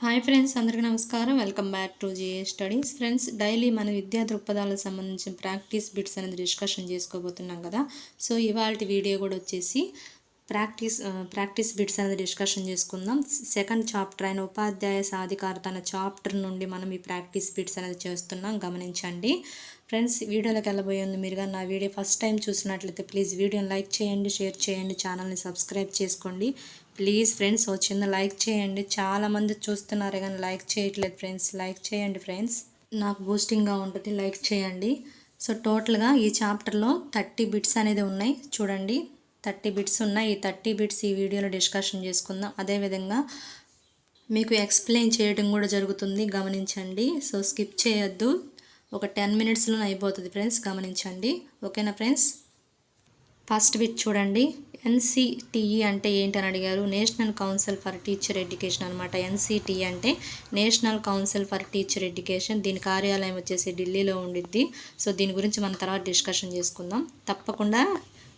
Hi friends అందరికీ నమస్కారం. Welcome back to GA studies. Friends daily మన విద్యా దృక్పథాలకు సంబంధించిన ప్రాక్టీస్ బిట్స్ అనేది డిస్కషన్ చేసుకోబోతున్నాం కదా. సో ఇవాళ వీడియో కూడా వచ్చేసి ప్రాక్టీస్ ప్రాక్టీస్ బిట్స్ అనేది డిస్కషన్ చేసుకుందాం. సెకండ్ చాప్టర్ అయిన ఉపాధ్యాయ సాధికారత అనే చాప్టర్ నుండి మనం ఈ ప్రాక్టీస్ బిట్స్ అనేది చేస్తున్నాం. గమనించండి. ఫ్రెండ్స్ వీడియోలోకి వెళ్ళబోయే మీరుగా నా వీడియో ఫస్ట్ టైం చూసినట్లయితే ప్లీజ్ వీడియోని లైక్ చేయండి షేర్ చేయండి ఛానల్ని సబ్స్క్రైబ్ చేసుకోండి. ప్లీజ్ ఫ్రెండ్స్ ఓ లైక్ చేయండి. చాలామంది చూస్తున్నారు కానీ లైక్ చేయట్లేదు ఫ్రెండ్స్. లైక్ చేయండి ఫ్రెండ్స్. నాకు బూస్టింగ్గా ఉంటుంది లైక్ చేయండి. సో టోటల్గా ఈ చాప్టర్లో థర్టీ బిట్స్ అనేది ఉన్నాయి. చూడండి థర్టీ బిట్స్ ఉన్నాయి. ఈ థర్టీ బిట్స్ ఈ వీడియోలో డిస్కషన్ చేసుకుందాం. అదేవిధంగా మీకు ఎక్స్ప్లెయిన్ చేయడం కూడా జరుగుతుంది. గమనించండి. సో స్కిప్ చేయొద్దు. ఒక టెన్ మినిట్స్లో అయిపోతుంది ఫ్రెండ్స్. గమనించండి. ఓకేనా ఫ్రెండ్స్? ఫస్ట్ బిట్ చూడండి. ఎన్సిటిఈ అంటే ఏంటని అడిగారు? National council for teacher education అనమాట ఎన్సిటిఈ అంటే national council for teacher education. దీని కార్యాలయం వచ్చేసి ఢిల్లీలో ఉండిద్ది. సో దీని గురించి మనం తర్వాత డిస్కషన్ చేసుకుందాం. తప్పకుండా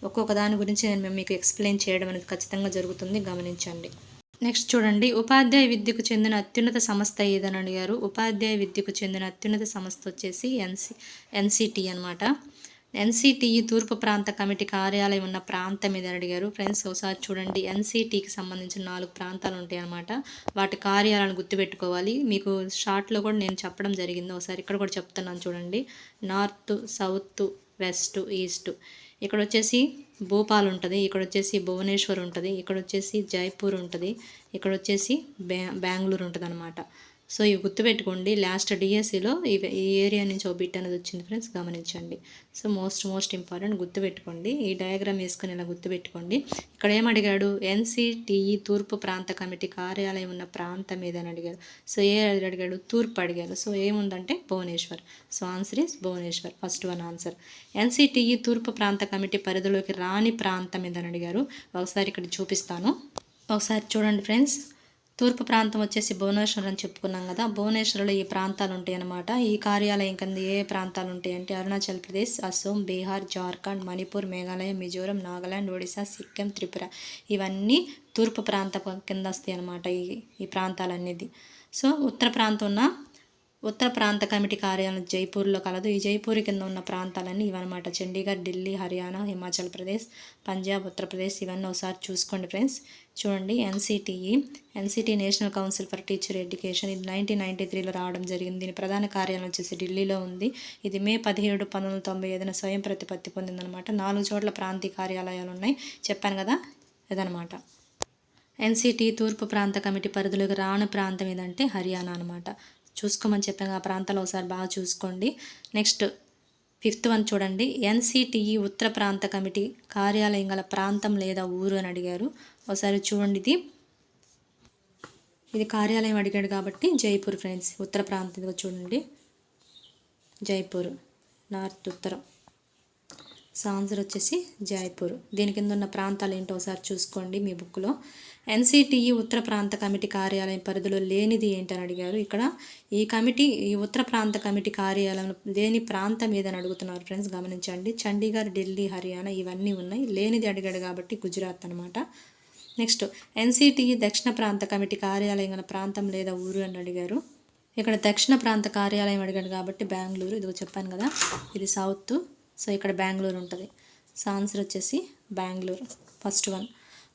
ఒక్కొక్క దాని గురించి నేను మీకు ఎక్స్ప్లెయిన్ చేయడం అనేది ఖచ్చితంగా జరుగుతుంది. గమనించండి. నెక్స్ట్ చూడండి. ఉపాధ్యాయ విద్యకు చెందిన అత్యున్నత సంస్థ ఏదని అడిగారు. ఉపాధ్యాయ విద్యకు చెందిన అత్యున్నత సంస్థ వచ్చేసి ఎన్సి ఎన్సిటి అనమాట ఎన్సిటిఈ తూర్పు ప్రాంత కమిటీ కార్యాలయం ఉన్న ప్రాంతం మీద అడిగారు. ఫ్రెండ్స్ ఒకసారి చూడండి. ఎన్సిటీకి సంబంధించిన నాలుగు ప్రాంతాలు ఉంటాయి అన్నమాట. వాటి కార్యాలను గుర్తుపెట్టుకోవాలి. మీకు షార్ట్లో కూడా నేను చెప్పడం జరిగింది. ఒకసారి ఇక్కడ కూడా చెప్తున్నాను చూడండి. North south west east. ఇక్కడ వచ్చేసి భోపాల్ ఉంటుంది. ఇక్కడ వచ్చేసి భువనేశ్వర్ ఉంటుంది. ఇక్కడ వచ్చేసి జైపూర్ ఉంటుంది. ఇక్కడ వచ్చేసి బ్యా బెంగళూరు ఉంటుంది అనమాట సో ఇవి గుర్తుపెట్టుకోండి. లాస్ట్ డిఎస్సిలో ఇవి ఈ ఏరియా నుంచి ఓ బిట్ అనేది వచ్చింది ఫ్రెండ్స్ గమనించండి. సో మోస్ట్ మోస్ట్ ఇంపార్టెంట్ గుర్తుపెట్టుకోండి. ఈ డయాగ్రామ్ వేసుకుని ఇలా గుర్తుపెట్టుకోండి. ఇక్కడ ఏం అడిగాడు? ఎన్సిటిఈ తూర్పు ప్రాంత కమిటీ కార్యాలయం ఉన్న ప్రాంతం ఏదని అడిగాడు. సో ఏ అడిగాడు? తూర్పు అడిగారు సో ఏముందంటే Bhubaneswar. So answer is Bhubaneswar. First one answer. NCTE తూర్పు ప్రాంత కమిటీ పరిధిలోకి రాని ప్రాంతం ఏదని అడిగారు? ఒకసారి ఇక్కడ చూపిస్తాను. ఒకసారి చూడండి ఫ్రెండ్స్. తూర్పు ప్రాంతం వచ్చేసి భువనేశ్వర్ అని చెప్పుకున్నాం కదా. భువనేశ్వర్లో ఈ ప్రాంతాలు ఉంటాయి అన్నమాట ఈ కార్యాలయం కింద ఏ ప్రాంతాలు ఉంటాయి అంటే అరుణాచల్ ప్రదేశ్ అసోం బీహార్ జార్ఖండ్ మణిపూర్ మేఘాలయ మిజోరం నాగాలాండ్ ఒడిశా సిక్కిం త్రిపుర. ఇవన్నీ తూర్పు ప్రాంత కింద వస్తాయి అన్నమాట ఈ ఈ ప్రాంతాలనేది సో ఉత్తర ప్రాంతం ఉన్న ఉత్తర ప్రాంత కమిటీ కార్యాలయం జైపూర్లో కలదు. ఈ జైపూర్ కింద ఉన్న ప్రాంతాలన్నీ ఇవన్నమాట. చండీగఢ్ ఢిల్లీ హర్యానా హిమాచల్ ప్రదేశ్ పంజాబ్ ఉత్తరప్రదేశ్ ఇవన్నీ ఒకసారి చూసుకోండి ఫ్రెండ్స్. చూడండి NCTE NCT national council for teacher education ఇది నైన్టీన్ నైంటీ త్రీలో రావడం జరిగింది. దీని ప్రధాన కార్యాలయం వచ్చేసి ఢిల్లీలో ఉంది. ఇది మే పదిహేడు పంతొమ్మిది వందల తొంభై ఐదున స్వయం ప్రతిపత్తి పొందిందనమాట నాలుగు చోట్ల ప్రాంతీయ కార్యాలయాలు ఉన్నాయి. చెప్పాను కదా? ఇదనమాట ఎన్సిటి తూర్పు ప్రాంత కమిటీ పరిధిలోకి రాని ప్రాంతం ఏదంటే హర్యానా అనమాట చూసుకోమని చెప్పాను ఆ ప్రాంతంలో ఒకసారి బాగా చూసుకోండి. నెక్స్ట్ ఫిఫ్త్ వన్ చూడండి. ఎన్సిటిఈ ఉత్తర ప్రాంత కమిటీ కార్యాలయం గల ప్రాంతం లేదా ఊరు అని అడిగారు. ఒకసారి చూడండి ఇది. ఇది కార్యాలయం అడిగాడు కాబట్టి జైపూర్ ఫ్రెండ్స్ ఉత్తర ప్రాంతం చూడండి. జైపూర్ నార్త్ ఉత్తరం. ఆన్సర్ వచ్చేసి జైపూర్. దీని కింద ఉన్న ప్రాంతాలు ఏంటో ఒకసారి చూసుకోండి మీ బుక్లో. ఎన్సిటిఈ ఉత్తర ప్రాంత కమిటీ కార్యాలయం పరిధిలో లేనిది ఏంటని అడిగారు. ఇక్కడ ఈ కమిటీ ఈ ఉత్తర ప్రాంత కమిటీ కార్యాలయం లేని ప్రాంతం ఏదని అడుగుతున్నారు ఫ్రెండ్స్ గమనించండి. చండీగఢ్ ఢిల్లీ హర్యానా ఇవన్నీ ఉన్నాయి. లేనిది అడిగాడు కాబట్టి గుజరాత్ అనమాట నెక్స్ట్ ఎన్సిటిఈ దక్షిణ ప్రాంత కమిటీ కార్యాలయం గల ప్రాంతం లేదా ఊరు అని అడిగారు. ఇక్కడ దక్షిణ ప్రాంత కార్యాలయం అడిగాడు కాబట్టి బెంగళూరు. ఇదిగో చెప్పాను కదా ఇది సౌత్. సో ఇక్కడ బెంగళూరు ఉంటుంది. సో ఆన్సర్ వచ్చేసి బెంగళూరు. ఫస్ట్ వన్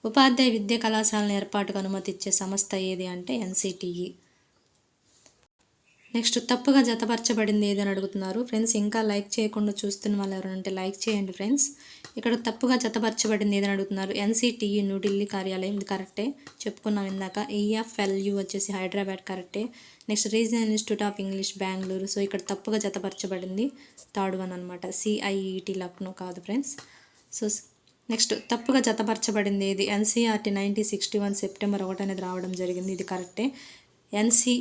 ఉపాధ్యాయ విద్యా కళాశాలను ఏర్పాటుకు అనుమతి ఇచ్చే సంస్థ ఏది అంటే ఎన్సిటిఈ నెక్స్ట్ తప్పుగా జతపరచబడింది ఏదని అడుగుతున్నారు. ఫ్రెండ్స్ ఇంకా లైక్ చేయకుండా చూస్తున్న వాళ్ళు ఎవరంటే లైక్ చేయండి ఫ్రెండ్స్ ఇక్కడ తప్పుగా జతపరచబడింది ఏదని అడుగుతున్నారు. ఎన్సిటిఈ న్యూఢిల్లీ కార్యాలయం. ఇది కరెక్టే. చెప్పుకున్నాం ఇందాక. ఈఎఫ్ఎల్యు వచ్చేసి హైదరాబాద్ కరెక్టే. Next regional institute of English Bengaluru. So ఇక్కడ తప్పుగా జతపరచబడింది థర్డ్ వన్ అనమాట సిఐఈటి లక్నో కాదు ఫ్రెండ్స్. సో నెక్స్ట్ తప్పుగా జతపరచబడింది ఇది NCERT nineteen sixty one September ఒకటి అనేది రావడం జరిగింది. ఇది కరెక్టే. NC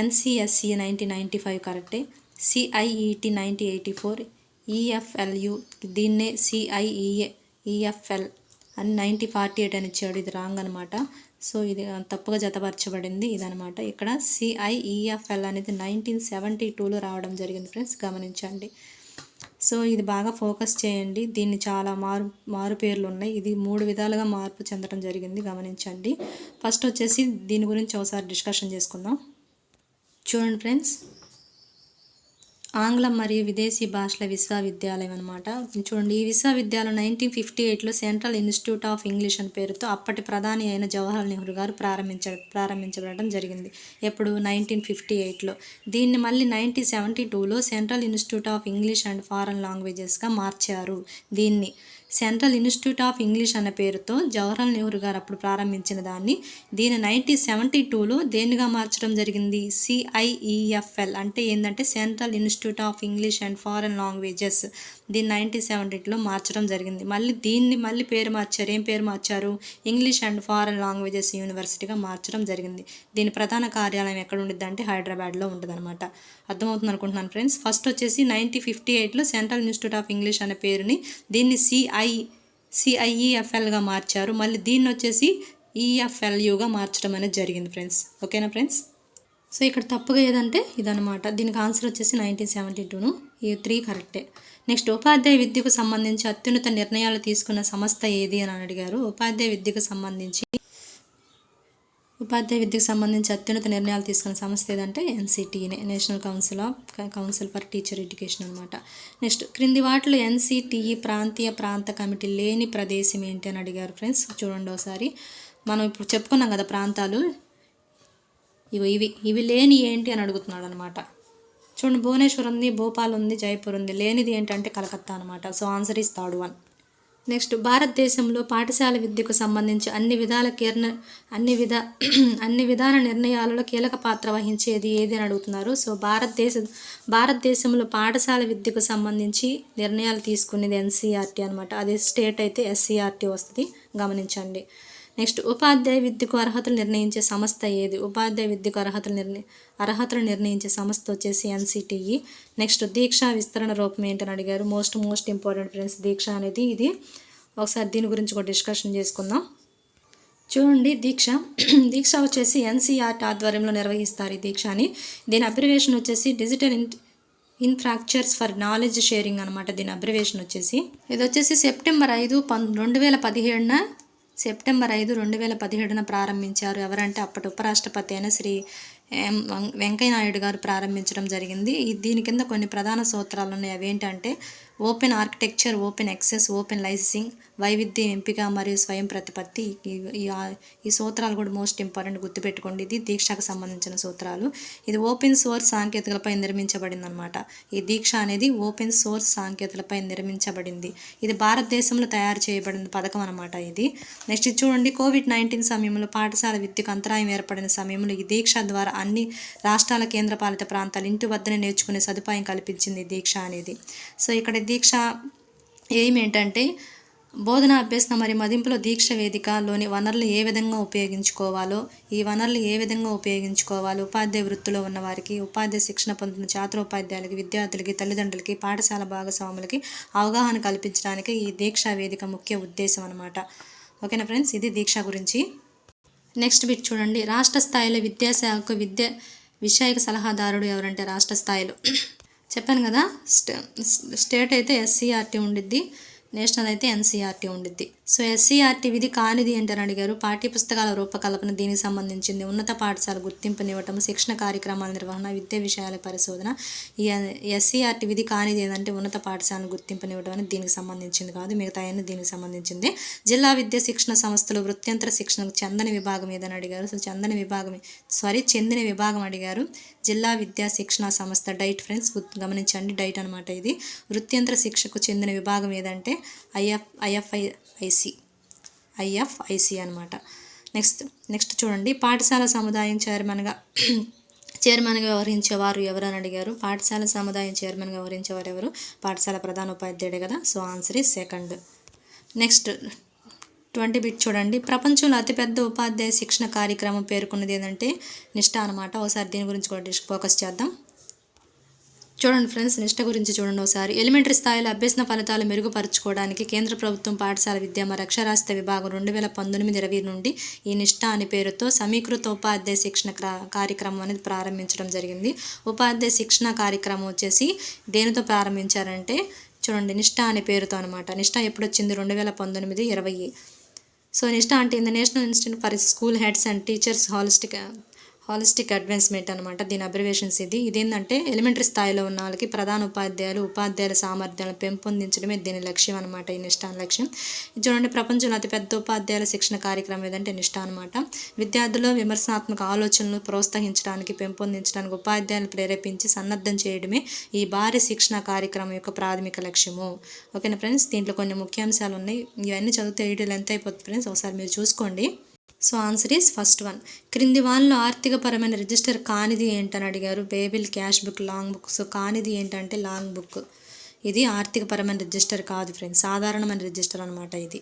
NCSC nineteen ninety five కరెక్టే. CIET nineteen eighty four. EFLU దీన్నే సిఐఈఏ ఈఎఫ్ఎల్ అని నైన్టీ ఫార్టీ ఎయిట్ అని ఇచ్చాడు. ఇది రాంగ్ అనమాట సో ఇది తప్పుగా జతపరచబడింది ఇదనమాట ఇక్కడ సిఐఈఎఫ్ఎల్ అనేది నైన్టీన్ సెవెంటీ టూలో రావడం జరిగింది ఫ్రెండ్స్ గమనించండి. సో ఇది బాగా ఫోకస్ చేయండి. దీన్ని చాలా మారు మారు పేర్లు ఉన్నాయి. ఇది మూడు విధాలుగా మార్పు చెందడం జరిగింది గమనించండి. ఫస్ట్ వచ్చేసి దీని గురించి ఒకసారి డిస్కషన్ చేసుకుందాం. చూడండి ఫ్రెండ్స్ ఆంగ్లం మరియు విదేశీ భాషల విశ్వవిద్యాలయం అనమాట చూడండి ఈ విశ్వవిద్యాలయం నైన్టీన్ ఫిఫ్టీ ఎయిట్లో సెంట్రల్ ఇన్స్టిట్యూట్ ఆఫ్ ఇంగ్లీష్ అని పేరుతో అప్పటి ప్రధాని అయిన జవహర్లాల్ నెహ్రూ గారు ప్రారంభించ ప్రారంభించబడడం జరిగింది. ఎప్పుడు? నైన్టీన్ ఫిఫ్టీ ఎయిట్లో. దీన్ని మళ్ళీ నైన్టీన్ సెవెంటీ టూలో central institute of English and foreign లాంగ్వేజెస్గా మార్చారు దీన్ని. సెంట్రల్ ఇన్స్టిట్యూట్ ఆఫ్ ఇంగ్లీష్ అనే పేరుతో జవహర్లాల్ నెహ్రూ గారు అప్పుడు ప్రారంభించిన దాన్ని. దీని నైన్టీన్ సెవెంటీ టూలో దేనిగా మార్చడం జరిగింది? సిఐఈఎఫ్ఎల్ అంటే ఏంటంటే central institute of English and foreign languages. దీన్ని నైన్టీన్ సెవెంటీలో మార్చడం జరిగింది. మళ్ళీ దీన్ని మళ్ళీ పేరు మార్చారు. ఏం పేరు మార్చారు? ఇంగ్లీష్ అండ్ ఫారెన్ లాంగ్వేజెస్ యూనివర్సిటీగా మార్చడం జరిగింది. దీని ప్రధాన కార్యాలయం ఎక్కడ ఉండిద్ది అంటే హైదరాబాద్లో ఉంటుంది అనమాట అర్థమవుతుంది అనుకుంటున్నాను ఫ్రెండ్స్? ఫస్ట్ వచ్చేసి నైన్టీన్ ఫిఫ్టీ ఎయిట్లో సెంట్రల్ ఇన్స్టిట్యూట్ ఆఫ్ ఇంగ్లీష్ అనే పేరుని దీన్ని సిఐ సిఐఈఎఫ్ఎల్గా మార్చారు. మళ్ళీ దీన్ని వచ్చేసి ఈఎఫ్ఎల్యుగా మార్చడం అనేది జరిగింది ఫ్రెండ్స్. ఓకేనా ఫ్రెండ్స్? సో ఇక్కడ తప్పుగా ఏదంటే ఇదనమాట దీనికి ఆన్సర్ వచ్చేసి నైన్టీన్ సెవెంటీ టూను. ఈ త్రీ కరెక్టే. నెక్స్ట్ ఉపాధ్యాయ విద్యకు సంబంధించి అత్యున్నత నిర్ణయాలు తీసుకున్న సంస్థ ఏది అని అడిగారు? ఉపాధ్యాయ విద్యకు సంబంధించి ఉపాధ్యాయ విద్యకు సంబంధించి అత్యున్నత నిర్ణయాలు తీసుకున్న సంస్థ ఏదంటే ఎన్సిటీనే national council of council for teacher education అనమాట నెక్స్ట్ క్రింది వాటిలో ఎన్సిటిఈ ప్రాంతీయ ప్రాంత కమిటీ లేని ప్రదేశం ఏంటి అని అడిగారు ఫ్రెండ్స్. చూడండి ఒకసారి. మనం ఇప్పుడు చెప్పుకున్నాం కదా ప్రాంతాలు. ఇవి ఇవి ఇవి లేని ఏంటి అని అడుగుతున్నాడు అనమాట చూడండి భువనేశ్వర్ ఉంది భోపాల్ ఉంది జైపూర్ ఉంది. లేనిది ఏంటంటే కలకత్తా అనమాట so answer is third one. Next భారతదేశంలో పాఠశాల విద్యకు సంబంధించి అన్ని విధాల కీర్ణ అన్ని విధ అన్ని విధాన నిర్ణయాలలో కీలక పాత్ర వహించేది ఏది అని అడుగుతున్నారు. సో భారతదేశ భారతదేశంలో పాఠశాల విద్యకు సంబంధించి నిర్ణయాలు తీసుకునేది ఎన్సీఆర్టీ అనమాట అదే స్టేట్ అయితే ఎస్సీఆర్టీ వస్తుంది. గమనించండి. నెక్స్ట్ ఉపాధ్యాయ విద్యకు అర్హతలు నిర్ణయించే సంస్థ ఏది? ఉపాధ్యాయ విద్యకు అర్హతలు నిర్ణయ అర్హతలు నిర్ణయించే సంస్థ వచ్చేసి ఎన్సిటిఈ. నెక్స్ట్ దీక్షా విస్తరణ రూపం ఏంటని అడిగారు. Most most important friends Diksha అనేది ఇది. ఒకసారి దీని గురించి కూడా డిస్కషన్ చేసుకుందాం. చూడండి దీక్ష. దీక్ష వచ్చేసి ఎన్సీఆర్టీ ఆధ్వర్యంలో నిర్వహిస్తారు ఈ దీక్షని దీని అబ్రివేషన్ వచ్చేసి digital in infrastructures for knowledge sharing అనమాట దీని అబ్రివేషన్ వచ్చేసి. ఇది వచ్చేసి సెప్టెంబర్ ఐదు పం రెండు వేల పదిహేడున సెప్టెంబర్ ఐదు రెండు వేల పదిహేడున ప్రారంభించారు. ఎవరంటే అప్పటి ఉపరాష్ట్రపతి అయిన శ్రీ వెంకయ్యనాయుడు గారు ప్రారంభించడం జరిగింది. దీని కింద కొన్ని ప్రధాన సూత్రాలు ఉన్నాయి. అవి ఏంటంటే open architecture open access open licensing వైవిధ్యం ఎంపిక మరియు స్వయం ప్రతిపత్తి ఈ- సూత్రాలు కూడా మోస్ట్ ఇంపార్టెంట్ గుర్తుపెట్టుకోండి. ఇది దీక్షకు సంబంధించిన సూత్రాలు. ఇది ఓపెన్ సోర్స్ సాంకేతికలపై నిర్మించబడింది అనమాట ఈ దీక్ష అనేది ఓపెన్ సోర్స్ సాంకేతికలపై నిర్మించబడింది. ఇది భారతదేశంలో తయారు చేయబడిన పథకం అనమాట ఇది. నెక్స్ట్ చూడండి. కోవిడ్ నైన్టీన్ సమయంలో పాఠశాల విద్యకు అంతరాయం ఏర్పడిన సమయంలో ఈ దీక్ష ద్వారా అన్ని రాష్ట్రాల కేంద్రపాలిత ప్రాంతాలు ఇంటి వద్దనే నేర్చుకునే సదుపాయం కల్పించింది దీక్ష అనేది. సో ఇక్కడ దీక్ష ఎయిమ్ ఏంటంటే బోధన అభ్యసన మరియు మదింపులో దీక్ష వేదికలోని వనరులు ఏ విధంగా ఉపయోగించుకోవాలో ఈ వనరులు ఏ విధంగా ఉపయోగించుకోవాలో ఉపాధ్యాయ వృత్తిలో ఉన్న వారికి ఉపాధ్యాయ శిక్షణ పొందుతున్న ఛాత్రోపాధ్యాయులకి విద్యార్థులకి తల్లిదండ్రులకి పాఠశాల భాగస్వాములకి అవగాహన కల్పించడానికి ఈ దీక్షా వేదిక ముఖ్య ఉద్దేశం అనమాట ఓకేనా ఫ్రెండ్స్? ఇది దీక్ష గురించి. నెక్స్ట్ బిట్ చూడండి. రాష్ట్ర స్థాయిలో విద్యాశాఖకు విద్య విషయక సలహాదారుడు ఎవరంటే రాష్ట్ర స్థాయిలో. చెప్పాను కదా స్టే స్టేట్ అయితే ఎస్సీఆర్టీ ఉండిద్ది. నేషనల్ అయితే ఎన్సీఆర్టీ ఉండిద్ది. సో ఎస్సీఆర్టీ విధి కానిది ఏంటని అడిగారు. పాఠ్య పుస్తకాల రూపకల్పన దీనికి సంబంధించింది. ఉన్నత పాఠశాల గుర్తింపునివ్వటం శిక్షణ కార్యక్రమాల నిర్వహణ విద్యా విషయాల పరిశోధన ఈ ఎస్సీఆర్టీ విధి కానిది ఏంటంటే ఉన్నత పాఠశాలను గుర్తింపునివ్వడం అనేది దీనికి సంబంధించింది కాదు. మిగతా అన్ని దీనికి సంబంధించింది. జిల్లా విద్యా శిక్షణ సంస్థలు వృత్యంతర శిక్షణకు చెందని విభాగం ఏదని అడిగారు. సో చెందని విభాగం సారీ చెందిన విభాగం అడిగారు. జిల్లా విద్యా శిక్షణ సంస్థ డైట్ ఫ్రెండ్స్ గమనించండి. డైట్ అనమాట ఇది. వృత్యంతర శిక్షకు చెందిన విభాగం ఏదంటే ఐఎఫ్ ఐఎఫ్ఐ ఐసి ఐఎఫ్ఐసి అనమాట నెక్స్ట్ నెక్స్ట్ చూడండి. పాఠశాల సముదాయం చైర్మన్గా చైర్మన్గా వ్యవహరించేవారు ఎవరు అని అడిగారు? పాఠశాల సముదాయం చైర్మన్గా వ్యవహరించేవారు ఎవరు? పాఠశాల ప్రధాన ఉపాధ్యాయుడే కదా? So answer is second. Next twenty bit చూడండి. ప్రపంచంలో అతిపెద్ద ఉపాధ్యాయ శిక్షణ కార్యక్రమం పేర్కొన్నది ఏంటంటే నిష్ఠ అనమాట ఒకసారి దీని గురించి కూడా డిస్ ఫోకస్ చేద్దాం. చూడండి ఫ్రెండ్స్ నిష్ట గురించి చూడండి ఒకసారి. ఎలిమెంటరీ స్థాయిలో అభ్యసన ఫలితాలు మెరుగుపరచుకోవడానికి కేంద్ర ప్రభుత్వం పాఠశాల విద్య మరియు అక్షరాస్యత విభాగం రెండు వేల పంతొమ్మిది ఇరవై నుండి ఈ నిష్ట అనే పేరుతో సమీకృత ఉపాధ్యాయ శిక్షణ క్రా- కార్యక్రమం అనేది ప్రారంభించడం జరిగింది. ఉపాధ్యాయ శిక్షణ కార్యక్రమం వచ్చేసి దేనితో ప్రారంభించారంటే చూడండి నిష్ట అనే పేరుతో అనమాట నిష్ట ఎప్పుడు వచ్చింది రెండు వేల పంతొమ్మిది ఇరవై సో నెక్స్ట్ అంటే in the national institute for school heads and teachers holistic holistic advancement అనమాట దీని అబ్రివేషన్స్ ఇది. ఇదేంటంటే ఎలిమెంటరీ స్థాయిలో ఉన్న వాళ్ళకి ప్రధాన ఉపాధ్యాయులు ఉపాధ్యాయుల సామర్థ్యాలను పెంపొందించడమే దీని లక్ష్యం అనమాట ఈ నిష్ట లక్ష్యం. ఇది చూడండి ప్రపంచంలో అతిపెద్ద ఉపాధ్యాయుల శిక్షణ కార్యక్రమం ఏదంటే నిష్ట అనమాట విద్యార్థుల్లో విమర్శనాత్మక ఆలోచనలు ప్రోత్సహించడానికి పెంపొందించడానికి ఉపాధ్యాయులను ప్రేరేపించి సన్నద్ధం చేయడమే ఈ భారీ శిక్షణ కార్యక్రమం యొక్క ప్రాథమిక లక్ష్యము. ఓకేనా ఫ్రెండ్స్? దీంట్లో కొన్ని ముఖ్యాంశాలు ఉన్నాయి. ఇవన్నీ చదివితే వీడియోలు ఎంత అయిపోతుంది ఫ్రెండ్స్. ఒకసారి మీరు చూసుకోండి. So answer is first one క్రింది వాళ్ళలో ఆర్థికపరమైన రిజిస్టర్ కానిది ఏంటని అడిగారు. బేబిల్ cash book long book so కానిది ఏంటంటే లాంగ్ బుక్ ఇది ఆర్థికపరమైన రిజిస్టర్ కాదు ఫ్రెండ్స్ సాధారణమైన రిజిస్టర్ అనమాట ఇది.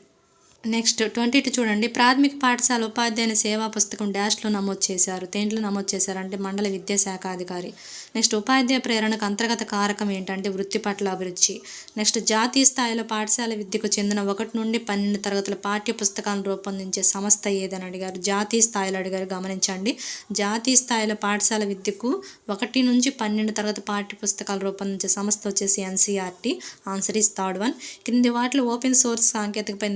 నెక్స్ట్ ట్వంటీ టూ చూడండి. ప్రాథమిక పాఠశాల ఉపాధ్యాయుని సేవా పుస్తకం డాష్లో నమోదు చేశారు. దేంట్లో నమోదు చేశారు అంటే మండల విద్యాశాఖ అధికారి. నెక్స్ట్ ఉపాధ్యాయ ప్రేరణకు అంతర్గత కారకం ఏంటంటే వృత్తి పట్ల అభిరుచి. నెక్స్ట్ జాతీయ స్థాయిలో పాఠశాల విద్యకు చెందిన ఒకటి నుండి పన్నెండు తరగతుల పాఠ్య పుస్తకాలను రూపొందించే సంస్థ ఏదని అడిగారు. జాతీయ స్థాయిలో అడిగారు. గమనించండి. జాతీయ స్థాయిలో పాఠశాల విద్యకు ఒకటి నుంచి పన్నెండు తరగతి పాఠ్య పుస్తకాలు రూపొందించే సంస్థ వచ్చేసి NCERT. Answer is third one. క్రింది వాటిలో ఓపెన్ సోర్స్ సాంకేతికపై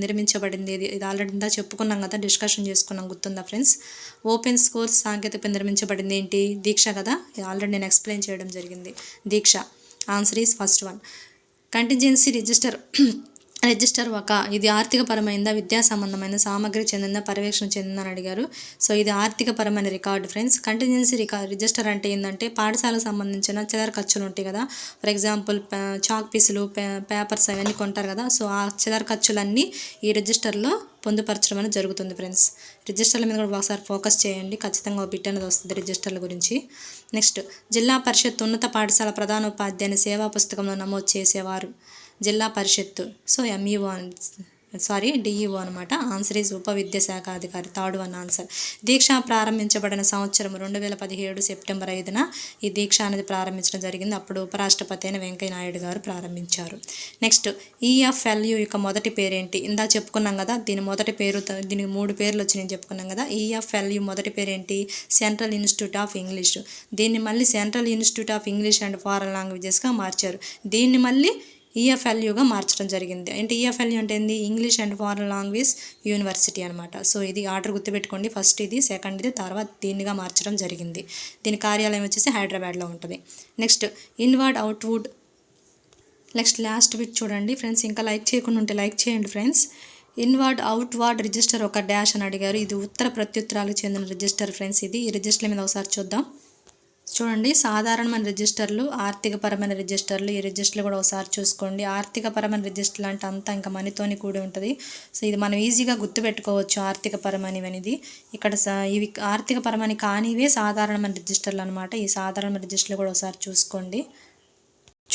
పడింది. ఇది ఇది ఆల్రెడీ ఇందా చెప్పుకున్నాం కదా డిస్కషన్ చేసుకున్నాం గుర్తుందా ఫ్రెండ్స్ ఓపెన్ స్కోర్ సాంకేతిక నిర్మించబడింది ఏంటి? దీక్ష కదా? ఇది ఆల్రెడీ నేను ఎక్స్ప్లెయిన్ చేయడం జరిగింది. దీక్ష. Answer is first one contingency register register ఒక ఇది ఆర్థికపరమైనదా విద్యా సంబంధమైన సామగ్రి చెందిందా పర్యవేక్షణ చెందిందా అని అడిగారు. సో ఇది ఆర్థికపరమైన రికార్డు ఫ్రెండ్స్. కంటిన్యూన్సీ రికా రిజిస్టర్ అంటే ఏంటంటే పాఠశాలకు సంబంధించిన చిల్లర ఖర్చులు ఉంటాయి కదా. ఫర్ ఎగ్జాంపుల్ చాక్ పీసులు పేపర్స్ అవన్నీ కొంటారు కదా. సో ఆ చిల్లర ఖర్చులన్నీ ఈ రిజిస్టర్లో పొందుపరచడం అనేది జరుగుతుంది ఫ్రెండ్స్. రిజిస్టర్ల మీద కూడా ఒకసారి ఫోకస్ చేయండి. ఖచ్చితంగా ఒక బిట్ అనేది వస్తుంది రిజిస్టర్ల గురించి. నెక్స్ట్ జిల్లా పరిషత్ ఉన్నత పాఠశాల ప్రధాన ఉపాధ్యాయుని సేవా పుస్తకంలో నమోదు చేసేవారు. Zilla Parishad. So MEO sorry DEO అనమాట ఆన్సర్ ఈజ్ ఉప విద్యాశాఖ అధికారి థర్డ్ వన్ ఆన్సర్. దీక్ష ప్రారంభించబడిన సంవత్సరం రెండు వేల పదిహేడు సెప్టెంబర్ ఐదున ఈ దీక్ష అనేది ప్రారంభించడం జరిగింది. అప్పుడు ఉపరాష్ట్రపతి అయిన వెంకయ్య నాయుడు గారు ప్రారంభించారు. నెక్స్ట్ ఈఎఫ్ఎల్యు యొక్క మొదటి పేరేంటి? ఇందా చెప్పుకున్నాం కదా దీని మొదటి పేరు దీనికి మూడు పేర్లు వచ్చి నేను చెప్పుకున్నాం కదా. ఈఎఫ్ఎల్యు మొదటి పేరేంటి? Central institute of English. దీన్ని మళ్ళీ central institute of English and foreign లాంగ్వేజెస్గా మార్చారు. దీన్ని మళ్ళీ ఈఎఫ్ఎల్యూగా మార్చడం జరిగింది. అంటే ఈఎఫ్ఎల్యూ అంటే ఏంది? English and foreign language university అనమాట సో ఇది ఆర్డర్ గుర్తుపెట్టుకోండి. ఫస్ట్ ఇది సెకండ్ ఇది తర్వాత దీనిగా మార్చడం జరిగింది. దీని కార్యాలయం వచ్చేసి హైదరాబాద్లో ఉంటుంది. నెక్స్ట్ ఇన్వర్డ్ అవుట్వుడ్ నెక్స్ట్ లాస్ట్ బిట్ చూడండి ఫ్రెండ్స్. ఇంకా లైక్ చేయకుండా ఉంటే లైక్ చేయండి ఫ్రెండ్స్. ఇన్వర్డ్ అవుట్వర్డ్ రిజిస్టర్ ఒక డాష్ అని అడిగారు. ఇది ఉత్తర ప్రత్యుత్తరాలకు చెందిన రిజిస్టర్ ఫ్రెండ్స్ ఇది. ఈ రిజిస్టర్ మీద ఒకసారి చూద్దాం. చూడండి సాధారణమైన రిజిస్టర్లు ఆర్థికపరమైన రిజిస్టర్లు ఈ రిజిస్టర్లు కూడా ఒకసారి చూసుకోండి. ఆర్థికపరమైన రిజిస్టర్లు అంటే అంతా ఇంకా మనీతోని కూడి ఉంటుంది. సో ఇది మనం ఈజీగా గుర్తుపెట్టుకోవచ్చు ఆర్థికపరమైనవి అనేది ఇక్కడ స- ఇవి ఆర్థికపరమైన కానివే సాధారణమైన రిజిస్టర్లు అనమాట ఈ సాధారణ రిజిస్టర్లు కూడా ఒకసారి చూసుకోండి.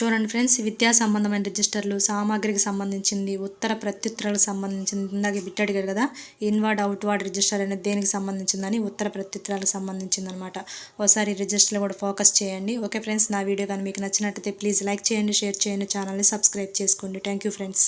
చూడండి ఫ్రెండ్స్ విద్యా సంబంధమైన రిజిస్టర్లు సామాగ్రికి సంబంధించింది ఉత్తర ప్రత్యుత్తరాలకు సంబంధించింది ఇందాక బిట్ అడిగారు కదా ఇన్వర్డ్ అవుట్వర్డ్ రిజిస్టర్ అనేది దేనికి సంబంధించిందని ఉత్తర ప్రత్యుత్తరాలకు సంబంధించింది అనమాట ఒకసారి రిజిస్టర్లు కూడా ఫోకస్ చేయండి. ఓకే ఫ్రెండ్స్ నా వీడియో కానీ మీకు నచ్చినట్టయితే ప్లీజ్ లైక్ చేయండి షేర్ చేయండి ఛానల్ని సబ్స్క్రైబ్ చేసుకోండి. Thank you friends.